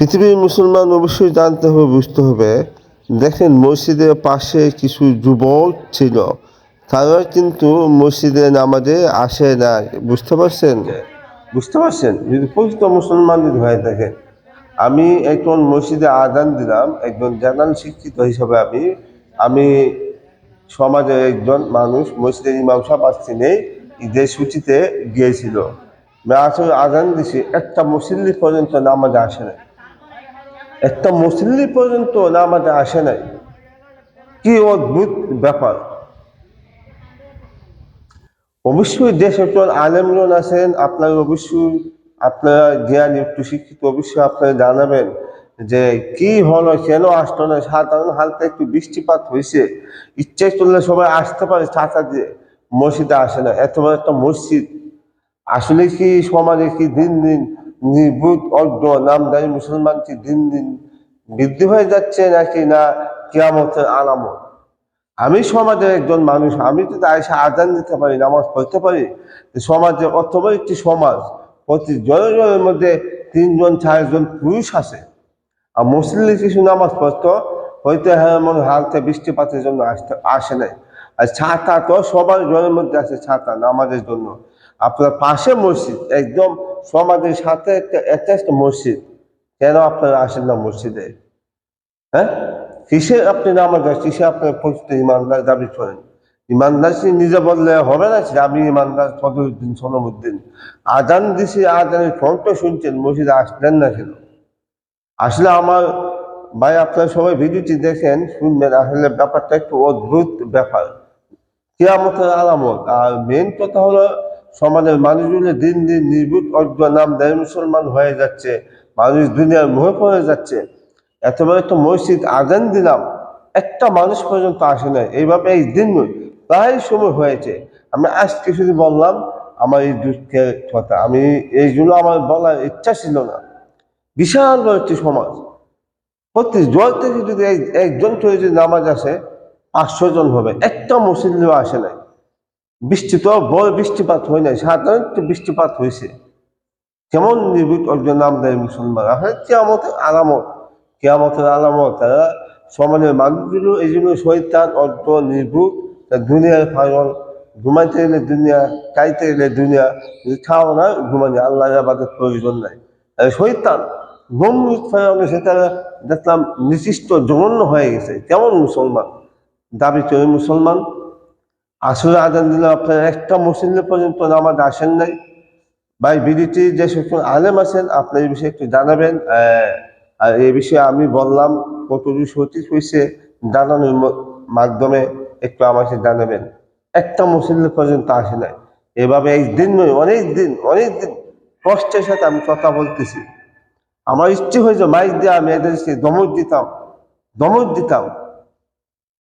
পৃথিবীর মুসলমান অবশ্যই জানতে হবে, বুঝতে হবে। দেখেন, মসজিদের পাশে কিছু যুবক ছিল। তারা কিন্তু মসজিদে নামাজে আসে না বুঝতে পারছেন? বুঝতে পারছেন? যদি প্রকৃত মুসলমান যদি হয়ে থাকে। আমি একজন মসজিদে আদান দিলাম, একজন জানান শিক্ষিত হিসাবে আমি। আমি সমাজের একজন মানুষ, মসজিদের ইমাম সাহেব আসছি নেই ঈদের ছুটিতে গিয়েছিল। আসলে আদান দিছি, একটা মুসল্লি পর্যন্ত নামাজে আসে নাই। একটা মুসল্লি পর্যন্ত নামাজে আসে নাই। কি অদ্ভুত ব্যাপার। অবশ্যই দেশ একজন আলেমজন আছেন, আপনার অবশ্যই আপনারা জ্ঞান, একটু শিক্ষিত, অবশ্যই আপনারা জানাবেন যে কি হলো, কেন আসতো না? সাধারণ হালকা একটু বৃষ্টিপাত হয়েছে। ইচ্ছে করলে সবাই আসতে পারে চাচা দিয়ে। মসজিদে আসে না, এত বড় একটা মসজিদ। আসলে কি সমাজে কি দিন দিন নির্বুধ অজ্ঞ নামদারি মুসলমান কি দিন দিন বৃদ্ধি হয়ে যাচ্ছে নাকি না কেয়ামতের আলামত? আমি সমাজের একজন মানুষ, আমি তো তাই আজান দিতে পারি, নামাজ পড়তে পারি সমাজে অত বড় একটি সমাজ প্রতি জনের জনের মধ্যে তিনজন, চারজন পুরুষ আছে। আর মুসলিম কিছু নামাজ পড়তো, হয়তো হ্যাঁ মনে হালকা বৃষ্টিপাতের জন্য আসতে, আসে নাই। আর ছাতা তো সবার জনের মধ্যে আছে, ছাতা নামাজের জন্য। আপনার পাশে মসজিদ, একদম সমাজের সাথে একটা মসজিদ। কেন আপনারা আসেন না মসজিদে? হ্যাঁ? কিসে আপনি নামাজ কিসে আপনার পরিচিত ইমানদার দাবি করেন? ইমানদার সে নিজে বললে হবে না আমি ইমানদার সদরুদ্দিন সনমুদ্দিন আজান দিছি, আজানের কণ্ঠ শুনছেন, মসজিদে আসলেন না কেন? আসলে আমার ভাই, আপনারা সবাই ভিডিওটি দেখেন, শুনবেন। আসলে ব্যাপারটা একটু অদ্ভুত ব্যাপার। কেয়ামতের আলামত। আর মেন কথা হলো সমাজের মানুষগুলো দিন দিন নির্বুত অজ্ঞ নাম দেয় মুসলমান হয়ে যাচ্ছে, মানুষ দুনিয়ার মুহে পড়ে যাচ্ছে। এত বড় একটা মসজিদ আজান দিলাম, একটা মানুষ পর্যন্ত আসে নাই। এইভাবে এই দিন প্রায় সময় হয়েছে। আমি আজকে শুধু বললাম, আমার এই দুঃখের কথা। আমি এইগুলো আমার বলার ইচ্ছা ছিল না। বিশাল একটি সমাজ। প্রতি জল থেকে যদি এক- একজন যদি নামাজ আসে, পাঁচশো জন হবে। একটা মুসলিমও আসে নাই। বৃষ্টি তো বড় বৃষ্টিপাত হয় নাই সাধারণ বৃষ্টিপাত হয়েছে। কেমন নির্ভীক একজন নাম দেয় মুসলমান আসলে কেয়ামতের আলামত কেয়ামতের আলামত, তারা সমাজের মানুষগুলো, এই জন্য শৈতান অজ্ঞ নির্ভুক দুনিয়ার পাগল ঘুমাইতে গেলে দুনিয়া খাইতে গেলে দুনিয়া যদি খাও না ঘুমানি আল্লাহ আবাদের প্রয়োজন নাই। শৈতান গম্ভীর ফেরানো সেটা দেখলাম নির্দিষ্ট জঘন্য হয়ে গেছে কেমন মুসলমান। দাবি করে মুসলমান আসলে আজান দিলে আপনার একটা মুসলিম পর্যন্ত নামাজ আসেন নাই। ভাই, বিডিটি যে সকল আলেম আছেন আপনি এই বিষয়ে একটু জানাবেন। আর এই বিষয়ে আমি বললাম কতটুকু সঠিক হয়েছে জানানোর মাধ্যমে একটু আমাকে জানাবেন। একটা মুসলিম পর্যন্ত আসে নাই। এভাবে একদিন নয়, অনেক দিন অনেক দিন কষ্টের সাথে আমি কথা বলতেছি। আমার ইচ্ছে হয়েছে মাইক দিয়ে আমি এদেরকে দমক দিতাম দমক দিতাম।